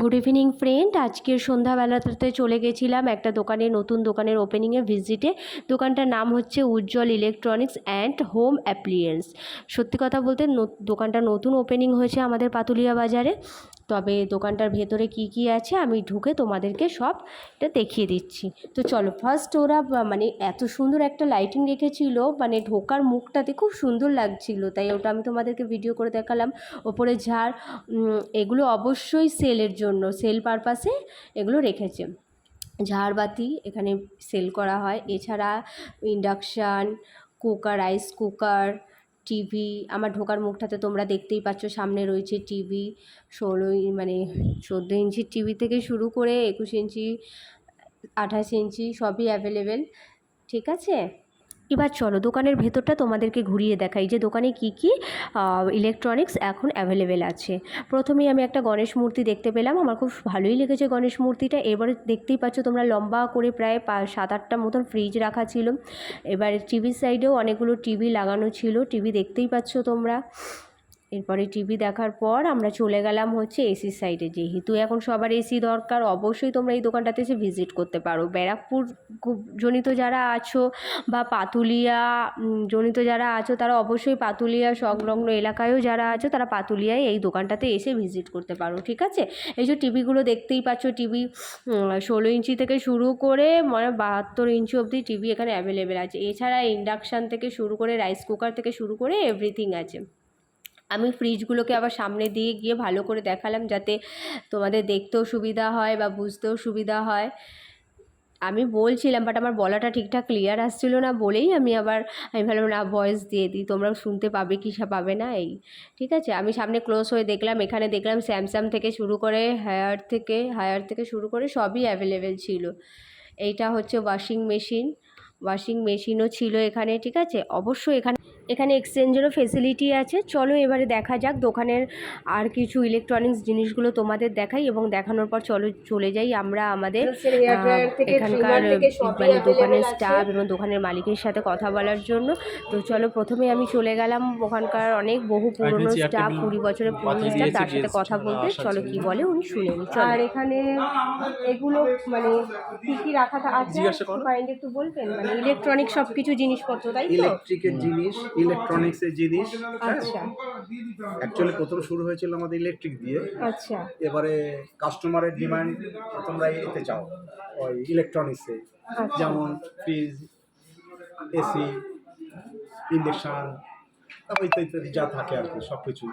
Good evening friend আজকে সন্ধ্যাবেলাতে চলে গেছিলাম একটা দোকানে, নতুন দোকানের ওপেনিংয়ে ভিজিটে দোকানটার নাম হচ্ছে Ujjwal electronics and home appliance সত্যি কথা বলতে দোকানটা নতুন ওপেনিং হয়েছে আমাদের পাতুলিয়া বাজারে। তবে দোকানটার ভেতরে কি কি আছে আমি ঢুকে তোমাদেরকে সব এটা দেখিয়ে দিচ্ছি। তো চলো ফার্স্ট ওরা মানে এত সুন্দর একটা লাইটিং রেখেছিল মানে ঢোকার মুখটাতে খুব সুন্দর লাগছিল, তাই ওটা আমি তোমাদেরকে ভিডিও করে দেখালাম। ওপরে ঝাড় এগুলো অবশ্যই সেলের জন্য সেল পারপাসে এগুলো রেখেছে। ঝাড়বাতি এখানে সেল করা হয়, এছাড়া induction cooker rice cooker TV, আমার ঢোকার মুখটাতে তোমরা দেখতেই পাচ্ছ, সামনে রয়েছে টিভি ষোলো মানে চোদ্দ ইঞ্চির টিভি থেকে শুরু করে একুশ ইঞ্চি, আঠাশ ইঞ্চি সবই অ্যাভেলেবেল ঠিক আছে? এবার চলো দোকানের ভেতরটা তোমাদেরকে ঘুরিয়ে দেখাই যে দোকানে কি কি ইলেকট্রনিক্স এখন অ্যাভেলেবেল আছে। প্রথমেই আমি একটা গণেশ মূর্তি দেখতে পেলাম, আমার খুব ভালোই লেগেছে গণেশ মূর্তিটা। এবারে দেখতেই পাচ্ছ তোমরা লম্বা করে প্রায় সাত আটটা মতন ফ্রিজ রাখা ছিল। এবার টিভির সাইডেও অনেকগুলো টিভি লাগানো ছিল। টিভি দেখতেই পাচ্ছ তোমরা। এরপরে টিভি দেখার পর আমরা চলে গেলাম হচ্ছে এসির সাইডে যেহেতু এখন সবার এসি দরকার, অবশ্যই তোমরা এই দোকানটাতে এসে ভিজিট করতে পারো। ব্যারাকপুর জনিত যারা আছো বা পাতুলিয়া জনিত যারা আছো, তারা অবশ্যই পাতুলিয়া সংলগ্ন এলাকায়ও যারা আছো, তারা পাতুলিয়ায় এই দোকানটাতে এসে ভিজিট করতে পারো, ঠিক আছে? এই যে টিভিগুলো দেখতেই পাচ্ছ, টিভি ষোলো ইঞ্চি থেকে শুরু করে মানে বাহাত্তর ইঞ্চি অবধি টিভি এখানে অ্যাভেলেবেল আছে। এছাড়া ইন্ডাকশান থেকে শুরু করে রাইস কুকার থেকে শুরু করে এভরিথিং আছে। আমি ফ্রিজগুলোকে আবার সামনে দিয়ে গিয়ে ভালো করে দেখালাম যাতে তোমাদের দেখতেও সুবিধা হয় বা বুঝতেও সুবিধা হয়। আমি বলছিলাম বাট আমার বলাটা ঠিকঠাক ক্লিয়ার আসছিল না বলেই আমি আবার, আমি ভাবলাম, না ভয়েস দিয়ে দিই, তোমরা শুনতে পাবে কি পাবে না এই। ঠিক আছে, আমি সামনে ক্লোজ হয়ে দেখলাম, এখানে দেখলাম স্যামসাং থেকে শুরু করে হায়ার থেকে হায়ার থেকে শুরু করে সবই অ্যাভেলেবেল ছিল। এইটা হচ্ছে ওয়াশিং মেশিন ওয়াশিং মেশিনও ছিল এখানে, ঠিক আছে? অবশ্যই এখানে এখানে এক্সচেঞ্জেরও ফেসিলিটি আছে। চলো এবারে দেখা যাক দোকানের আর কিছু ইলেকট্রনিক্স জিনিসগুলো তোমাদের দেখাই এবং দেখানোর পর চলো চলে যাই আমরা আমাদের এখানকার মানে দোকানের স্টাফ এবং দোকানের মালিকের সাথে কথা বলার জন্য। তো চলো প্রথমে আমি চলে গেলাম ওখানকার অনেক বহু পুরনো স্টাফ কুড়ি বছরের পুরনো স্টাফ তার সাথে কথা বলতে। চলো। কি বলে উনি শুনে আর এখানে এগুলো মানে কি কি রাখা আছে? একটু বলবেন? মানে ইলেকট্রনিক সব কিছু জিনিসপত্র তাই তো? ইলেকট্রিকের জিনিস। ইলেকট্রনিক্সের জিনিস। আচ্ছা। অ্যাকচুয়ালি প্রথম শুরু হয়েছিল আমাদের ইলেকট্রিক দিয়ে। আচ্ছা। এবারে কাস্টমারের ডিমান্ড তোমরা এতে চাও ওই ইলেকট্রনিক্সে আচ্ছা। যেমন ফ্রিজ এসি ইন্ডাকশান তারপর ইত্যাদি ইত্যাদি যা থাকে আর কি সব কিছু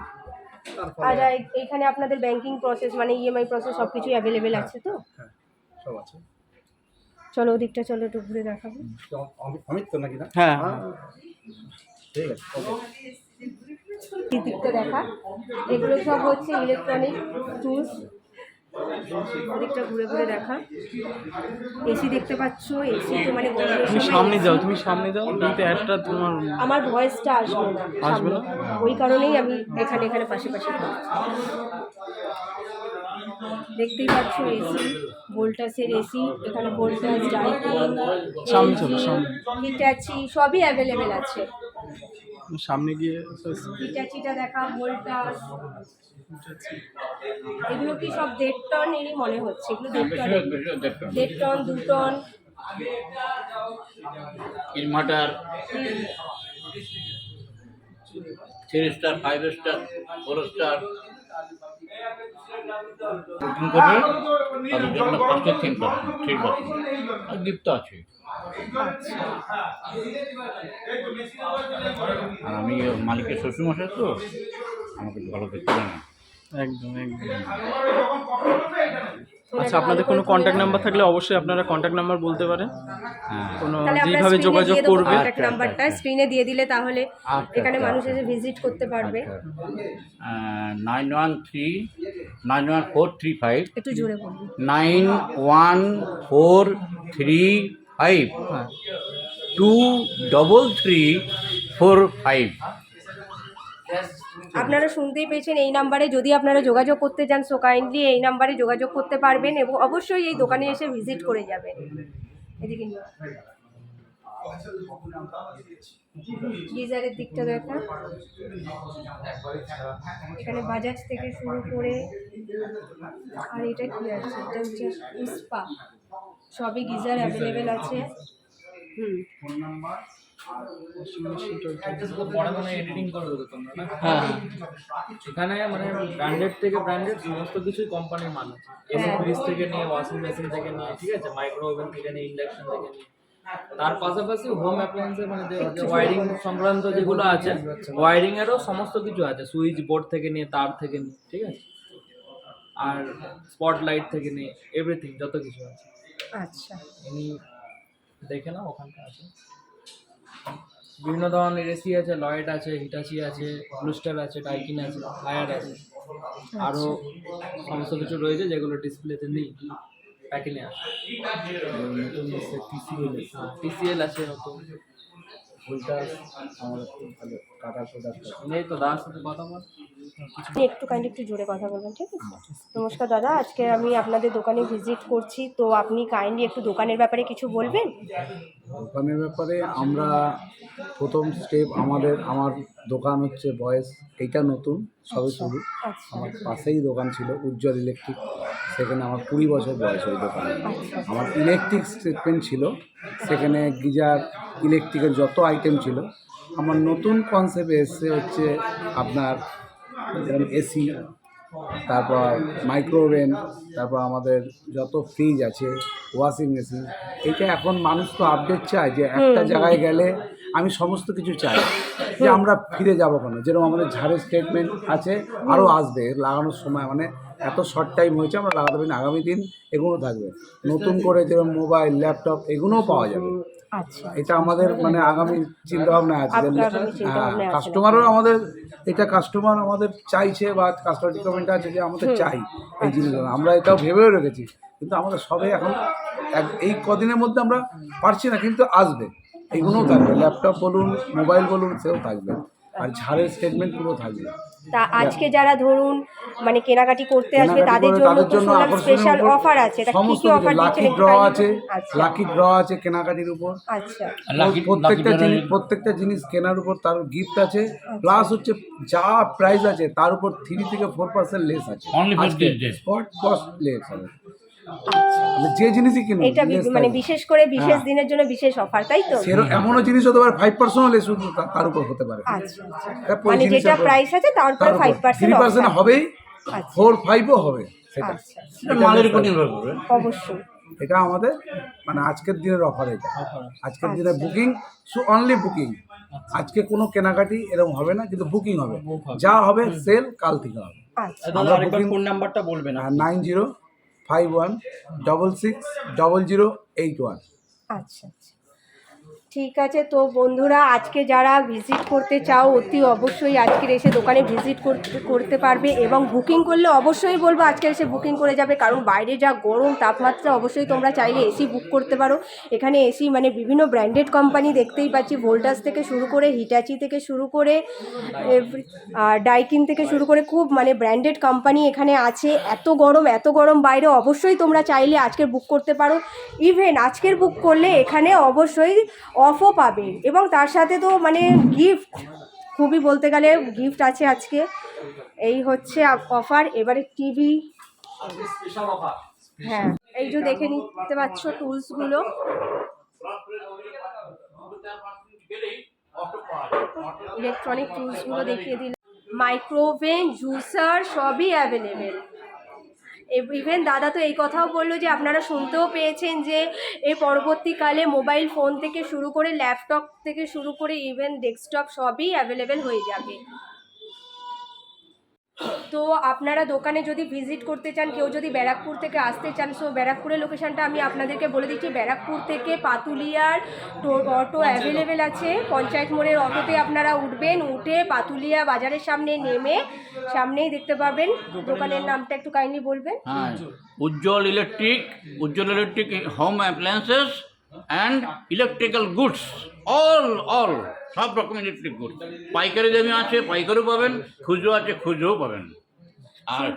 আর এইখানে আপনাদের ব্যাংকিং প্রসেস মানে ইএমআই প্রসেস সব কিছুই অ্যাভেলেবেল আছে তো? হ্যাঁ সব আছে। চলো ওদিকটা চলো একটু ঘুরে দেখাবো। অমিত- অমিত তো নাকি না? হ্যাঁ। ঠিক আছে দিকটা দেখা। এগুলো সব হচ্ছে ইলেকট্রনিক টুলস ওদিকটা ঘুরে ঘুরে দেখা। এসি দেখতে পাচ্ছ এসি তো মানে তুমি সামনে যাও তুমি সামনে যাও কিন্তু একটা তোমার আমার ভয়েসটা আসবে না আসবে না? ওই কারণেই আমি এখানে এখানে পাশে পাশে দেখতেই পাচ্ছ এসি ভোল্টাসের এসি এখানে ভোল্টাস ডাইকিং হিটাচি সবই অ্যাভেলেবেল আছে। সামনে গিয়ে দেখা এগুলো কি সব দেড় টন এরই মনে হচ্ছে? এগুলো দেড় টন। দেড় টন। দু ton. Inverter three star five star four star. Booking করবে তাদের জন্য পার্সেন্ট থ্রি পার্সেন্ট আর গিফট আছে আর আমি মালিকের শ্বশুরমশাই তো আমাকে ভালো দেখতে না একদম একদম। আচ্ছা আপনাদের কোনো কন্ট্যাক্ট নাম্বার থাকলে অবশ্যই আপনারা কন্ট্যাক্ট নাম্বার বলতে পারেন। হ্যাঁ। কোনো যেভাবে যোগাযোগ করবে। কন্ট্যাক্ট নাম্বারটা স্ক্রিনে দিয়ে দিলে তাহলে আচ্ছা, এখানে আচ্ছা, মানুষ আচ্ছা। এসে ভিজিট করতে পারবে। Nine one three nine one four three five একটু জোরে বলুন। Nine one four three five two double three four five আপনারা শুনতেই পেয়েছেন এই নাম্বারে যদি আপনারা যোগাযোগ করতে চান সো কাইন্ডলি এই নাম্বারে যোগাযোগ করতে পারবেন এবং অবশ্যই এই দোকানে এসে ভিজিট করে যাবেন। এদিকে গিজারের দিকটা দেখা। এখানে বাজাজ থেকে শুরু করে আর এটা কি আছে? এটা হচ্ছে উস্পা সবই গিজার অ্যাভেলেবেল আছে। হুম। পরে মানে না? হ্যাঁ এখানে মানে ব্র্যান্ডেড থেকে ব্র্যান্ডেড সমস্ত কিছুই কোম্পানির মাল আছে। এসি হ্যাঁ। ফ্রিজ থেকে নিয়ে ওয়াশিং মেশিন থেকে নিয়ে ঠিক আছে? মাইক্রো ওভেন থেকে নিয়ে ইন্ডাকশন থেকে নিয়ে। তার পাশাপাশি হোম অ্যাপ্লায়েন্সের মানে ওয়ারিং সংক্রান্ত যেগুলো আছে ওয়ারিং এরও সমস্ত কিছু আছে। সুইচ বোর্ড থেকে নিয়ে তার থেকে নিয়ে ঠিক আছে? আর স্পট লাইট থেকে নিয়ে এভরিথিং যত কিছু আছে। আচ্ছা। এমনি দেখে নাও ওখানটা আছে। বিভিন্ন ধরনের এসি আছে লয়েড আছে হিটাচি আছে ব্লুস্টার আছে টাইকিন আছে হায়ার আছে। আরও সমস্ত কিছু রয়েছে যেগুলো ডিসপ্লেতে নেই। প্যাকিংয়ে আছে। নতুন টিসিএল টিসিএল আছে নতুন। আমার খুব ভালো টাটা প্রোডাক্ট এই তো দাদার সাথে কথা বল। একটু কাইন্ডলি একটু জোরে কথা বলবেন ঠিক আছে? নমস্কার দাদা আজকে আমি আপনাদের দোকানে ভিজিট করছি তো আপনি কাইন্ডলি একটু দোকানের ব্যাপারে কিছু বলবেন? দোকানের ব্যাপারে আমরা প্রথম স্টেপ আমাদের আমার দোকান হচ্ছে বয়স এইটা নতুন সবে শুরু। আচ্ছা। আমার পাশেই দোকান ছিল উজ্জ্বল ইলেকট্রিক সেখানে আমার কুড়ি বছর বয়স ওই দোকানে। আমার ইলেকট্রিক স্টেটমেন্ট ছিল সেখানে গিজার ইলেকট্রিকের যত আইটেম ছিল আমার নতুন কনসেপ্ট এসছে হচ্ছে আপনার যেমন এসি তারপর মাইক্রোওভেন তারপর আমাদের যত ফ্রিজ আছে ওয়াশিং মেশিন এটা এখন মানুষ তো আপডেট চায় যে একটা জায়গায় গেলে আমি সমস্ত কিছু চাই। যে আমরা ফিরে যাব কেন? যেরকম আমাদের ঝাড়ের স্টেটমেন্ট আছে আরও আসবে। লাগানোর সময় মানে এত শর্ট টাইম হয়েছে আমরা লাগাতে পারি না। আগামী দিন এগুলো থাকবে। নতুন করে যেরকম মোবাইল ল্যাপটপ এগুলোও পাওয়া যাবে। এটা আমাদের মানে আগামী চিন্তা ভাবনা আছে। কাস্টমারও আমাদের এটা কাস্টমার আমাদের চাইছে বা কাস্টমার রিকমেন্ড আছে যে আমাদের চাই এই জিনিসগুলো। আমরা এটাও ভেবেও রেখেছি। কিন্তু আমাদের সবে এখন এক- এই কদিনের মধ্যে আমরা পারছি না কিন্তু আসবে। এইগুলোও থাকবে। ল্যাপটপ বলুন মোবাইল বলুন সেও থাকবে। আর ঝাড়ের স্টেটমেন্টগুলো থাকবে। তা আজকে যারা ধরুন মানে কেনাকাটি করতে আসবে তাদের জন্য তো শুনলাম স্পেশাল অফার আছে তা কি কি অফার লাকি দিচ্ছেন ড্র আছে kindly- আচ্ছা। লাকি ড্র আছে কেনাকাটির উপর। আচ্ছা। প্রত্যেকটা জিনিস প্রত্যেকটা জিনিস কেনার উপর তার গিফট আছে প্লাস হচ্ছে যা প্রাইস আছে তার উপর থ্রি থেকে ফোর পার্সেন্ট লেস আছে। Only this day. Spot cost less আপনি যে জিনিসই কিনুন এটা মানে বিশেষ করে বিশেষ হ্যাঁ। দিনের জন্য বিশেষ অফার তাই তো? সেরকম এমনও জিনিস হতে পারে ফাইভ পার্সেন্ট লেস শুধু তার উপর হতে পারে। আচ্ছা আচ্ছা। মানে যেটা প্রাইস আছে তার উপরে ফাইভ পার্সেন্ট থ্রি পার্সেন্ট হবেই আচ্ছা। ফোর ফাইভও হবে সেটা আচ্ছা মালের উপর নির্ভর করবে। অবশ্যই। এটা আমাদের মানে আজকের দিনের অফার এটা। আজকের দিনে বুকিং অনলি বুকিং আজকে কোনো কেনাকাটি এরকম হবে না কিন্তু বুকিং হবে। যা হবে সেল কাল থেকে হবে। আচ্ছা। নাম্বারটা বলবেন nine zero five one double six double zero eight one আচ্ছা আচ্ছা। ঠিক আছে, তো বন্ধুরা আজকে যারা ভিজিট করতে চাও, অতি অবশ্যই আজকের এসে দোকানে ভিজিট করতে পারবে এবং বুকিং করলে অবশ্যই বলব আজকে এসে বুকিং করে যাবে, কারণ বাইরে যা গরম তাপমাত্রা অবশ্যই তোমরা চাইলে এসি বুক করতে পারো। এখানে এসি মানে বিভিন্ন ব্র্যান্ডেড কোম্পানি দেখতেই পাচ্ছি ভোল্টাস থেকে শুরু করে হিটাচি থেকে শুরু করে আর ডাইকিন থেকে শুরু করে খুব মানে ব্র্যান্ডেড কোম্পানি এখানে আছে। এত গরম এত গরম বাইরে অবশ্যই তোমরা চাইলে আজকের বুক করতে পারো। ইভেন আজকের বুক করলে এখানে অবশ্যই অফও পাবে। এবং তার সাথে তো মানে গিফট খুবই বলতে গেলে গিফট আছে আজকে। এই হচ্ছে অফার এবারে টিভি হ্যাঁ এই যে দেখে নিতে পারছ টুলসগুলো ইলেকট্রনিক টুলসগুলো দেখিয়ে দিলাম। মাইক্রোওভেন জুসার সবই অ্যাভেলেবেল ইভেন দাদা তো এই কথাও বলল যে আপনারা শুনতেও পেয়েছেন যে এই পরবর্তীকালে মোবাইল ফোন থেকে শুরু করে ল্যাপটপ থেকে শুরু করে ইভেন ডেস্কটপ সবই অ্যাভেলেবেল হয়ে যাবে। তো আপনারা দোকানে যদি ভিজিট করতে চান কেউ যদি ব্যারাকপুর থেকে আসতে চান সো ব্যারাকপুরের লোকেশনটা আমি আপনাদেরকে বলে দিচ্ছি। ব্যারাকপুর থেকে পাতুলিয়ার টো- অটো অ্যাভেলেবেল আছে। পঞ্চায়েত মোড়ের অটোতে আপনারা উঠবেন উঠে পাতুলিয়া বাজারের সামনে নেমে সামনেই দেখতে পাবেন দোকানের নামটা একটু কাইন্ডলি বলবেন। হ্যাঁ Ujjwal electric Ujjwal electric home appliances and electrical goods all all সব রকম ইলেকট্রিক গুডস পাইকারি দামি আছে পাইকারিও পাবেন খুচরো আছে খুচরোও পাবেন। আর?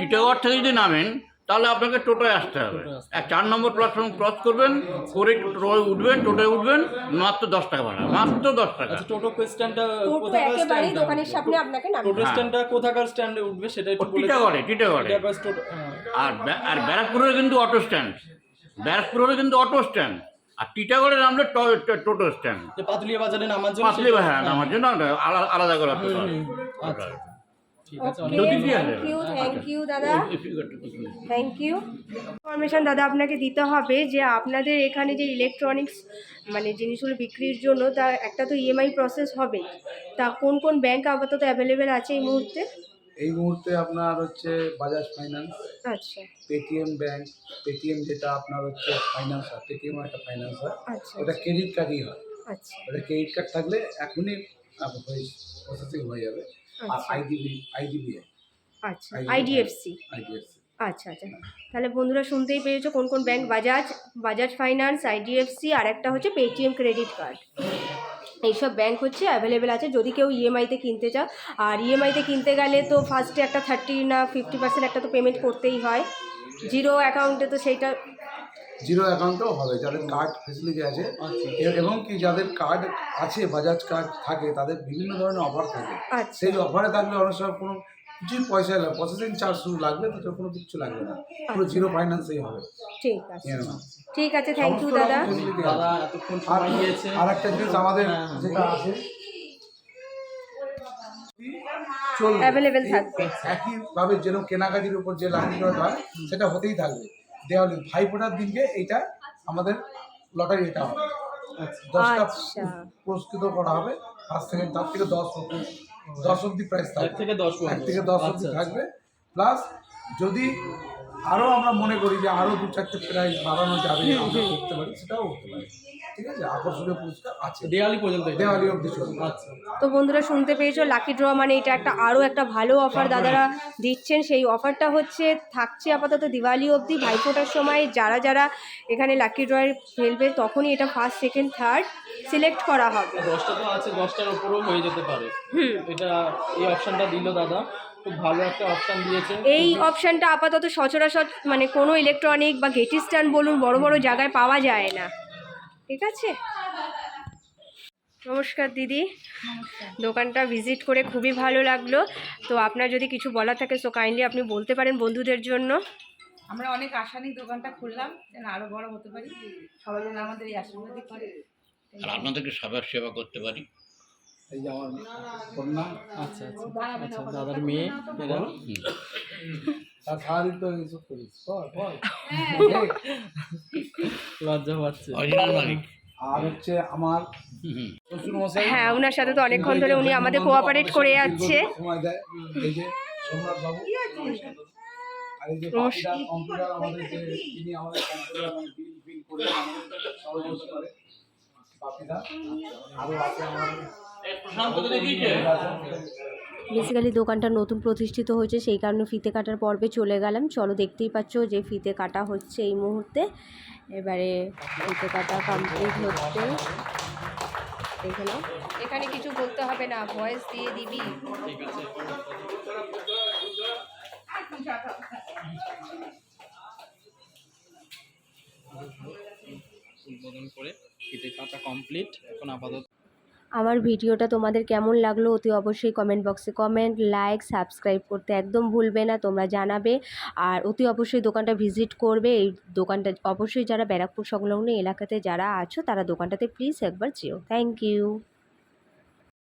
টিটাগড় থেকে যদি নামেন তাহলে আপনাকে টোটোয় আসতে হবে। এক চার নম্বর প্ল্যাটফর্ম ক্রস করবেন করে টোটোয় উঠবেন টোটোয় উঠবেন মাত্র দশ টাকা ভাড়া মাত্র দশ টাকা। আচ্ছা টোটো স্ট্যান্ডটা টোটো কোথাকার স্ট্যান্ড দোকানের সামনে আপনাকে টোটো। স্ট্যান্ডটা কোথাকার স্ট্যান্ডে উঠবে সেটা টিটাগড়ে টিটাগড়ে। টিটাগড় টোটো হ্যাঁ। আর আর ব্যারাকপুরের কিন্তু অটো স্ট্যান্ড ব্যারাকপুরের কিন্তু অটো স্ট্যান্ড আর টিটাগড়ে নামলে টোটো স্ট্যান্ড পাতুলিয়া বাজারে নামার জন্য পাতলি হ্যাঁ আমার জন্য আলাদা আলাদা করে আচ্ছা। ইনফরমেশন দাদা। আপনাকে দিতে হবে যে আপনাদের এখানে যে ইলেকট্রনিক্স মানে জিনিসগুলো বিক্রির জন্য তা একটা তো ইএমআই প্রসেস হবে। তা কোন কোন ব্যাংক আপাতত অ্যাভেলেবেল আছে এই মুহূর্তে? এই মুহূর্তে আপনার হচ্ছে বাজাজ ফাইন্যান্স আচ্ছা। পেটিএম ব্যাংক পেটিএম যেটা আপনার হচ্ছে ফাইন্যান্স হয় পেটিএম একটা ফাইন্যান্স হয় আচ্ছা। ওটা ক্রেডিট কার্ডই হয়। আচ্ছা। ওটা ক্রেডিট কার্ড থাকলে এখনই প্রসেসিং হয়ে যাবে। আর আচ্ছা। আইডিবি আইডিবিআই আচ্ছা আইডিএফসি আইডিএফসি আচ্ছা আচ্ছা। তাহলে বন্ধুরা শুনতেই পেরেছ কোন কোন bank? Bajaj Bajaj finance IDFC আর একটা হচ্ছে পেটিএম ক্রেডিট কার্ড এইসব ব্যাংক হচ্ছে অ্যাভেলেবেল আছে। যদি কেউ ইএমআইতে কিনতে চাও আর ইএমআইতে কিনতে গেলে তো ফার্স্টে একটা থার্টি না ফিফটি পার্সেন্ট একটা তো পেমেন্ট করতেই হয়। জিরো অ্যাকাউন্টে তো সেইটা জিরো অ্যাকাউন্টও হবে যাদের কার্ড ফেসিলিটি আছে। এবং কি যাদের কার্ড আছে বাজাজ কার্ড থাকে তাদের বিভিন্ন ধরনের অফার থাকে। আচ্ছা। সেই অফারে থাকলে অনেক সময় কোনো কিছুই পয়সা লাগবে প্রসেসিং চার্জ শুধু লাগবে তাতে কোনো কিছু লাগবে না। পুরো জিরো ফাইন্যান্সেই হবে। ঠিক আছে। ঠিক আছে থ্যাংক ইউ দাদা। দাদা এতক্ষণ আর সময় দিয়েছে। আর একটা জিনিস আমাদের হ্যাঁ, হ্যাঁ। যেটা আছে থাকবে। একইভাবে যেন কেনাকাটির উপর যে লাইন হয় সেটা হতেই থাকবে। দেওয়ালি ভাই ফোটার দিনকে এইটা আমাদের লটারি এটা হবে। দশটা আচ্ছা। পুরস্কৃত করা হবে। পাঁচ থেকে তার থেকে দশ দশ অব্দি প্রাইস এক থাকবে। থেকে দশ এক থেকে দশ অব্দি আচ্ছা, থাকবে। প্লাস যদি আরও আমরা মনে করি যে আরও দু চারটে প্রাইস বাড়ানো যাবে আমরা করতে পারি সেটাও করতে পারে। ঠিক আছে আকর্ষণীয় পুরস্কার আছে। দেওয়ালি পর্যন্ত দেওয়ালি অব্দি আচ্ছা। তো বন্ধুরা শুনতে পেয়েছ লাকি ড্র মানে এটা একটা আরও একটা ভালো অফার দাদারা দিচ্ছেন। সেই অফারটা হচ্ছে থাকছে আপাতত দিওয়ালি অবধি ভাইফোঁটার সময় যারা যারা এখানে লাকি ড্রয়ে ফেলবে তখনই এটা ফার্স্ট সেকেন্ড থার্ড সিলেক্ট করা হবে। দশটা তো আছে দশটার উপরেও হয়ে যেতে পারে। এটা এই অপশনটা দিল দাদা। খুব ভালো একটা অপশন দিয়েছে। এই অপশানটা আপাতত সচরাচর মানে কোনো ইলেকট্রনিক বা গেটি স্ট্যান্ড বলুন বড় বড় জায়গায় পাওয়া যায় না। ঠিক আছে? নমস্কার দিদি। দোকানটা ভিজিট করে খুবই ভালো লাগল। তো আপনার যদি কিছু বলার থাকে সো কাইন্ডলি আপনি বলতে পারেন বন্ধুদের জন্য। আমরা অনেক আশা নিয়ে দোকানটা খুললাম যেন আরও বড় হতে পারি। সবাই যেন আমাদের এই আশীর্বাদই করে আর আপনাদেরকে সবার সেবা করতে পারি। এই যে আমার কন্যা আচ্ছা আচ্ছা আচ্ছা দাদার মেয়ে তো করিস লজ্জা পাচ্ছে। আর হচ্ছে আমার হ্যাঁ ওনার সাথে তো অনেকক্ষণ ধরে উনি আমাদের কোঅপারেট করে যাচ্ছে। সময় দেয়। এই যে সোমনাথ বাবু। আর এই যে কম্পিউটার আমাদের যে যিনি আমাদের কম্পিউটার মানে বিল বিল করে সহযোগিতা করে। বাপিদা আরও আছে আমার এই প্রশান্তকে দেখিয়েছে বেসিক্যালি দোকানটা নতুন প্রতিষ্ঠিত হয়েছে সেই কারণে ফিতে কাটার পর্বে চলে গেলাম। চলো দেখতেই পাচ্ছ যে ফিতে কাটা হচ্ছে এই মুহূর্তে। এবারে ফিতে কাটা কমপ্লিট হচ্ছে। দেখে নাও। এখানে কিছু বলতে হবে না ভয়েস দিয়ে দিবি। ঠিক আছে উদ্বোধন করে কাটা কমপ্লিট এখন আপাতত আমার ভিডিওটা তোমাদের কেমন লাগল অতি অবশ্যই কমেন্ট বক্সে কমেন্ট লাইক সাবস্ক্রাইব করতে একদম ভুলবে না, তোমরা জানাবে। আর অতি অবশ্যই দোকানটা ভিজিট করবে। এই দোকানটা অবশ্যই যারা ব্যারাকপুর সংলগ্ন এলাকাতে যারা আছো, তারা দোকানটাতে প্লিজ একবার যেও। Thank you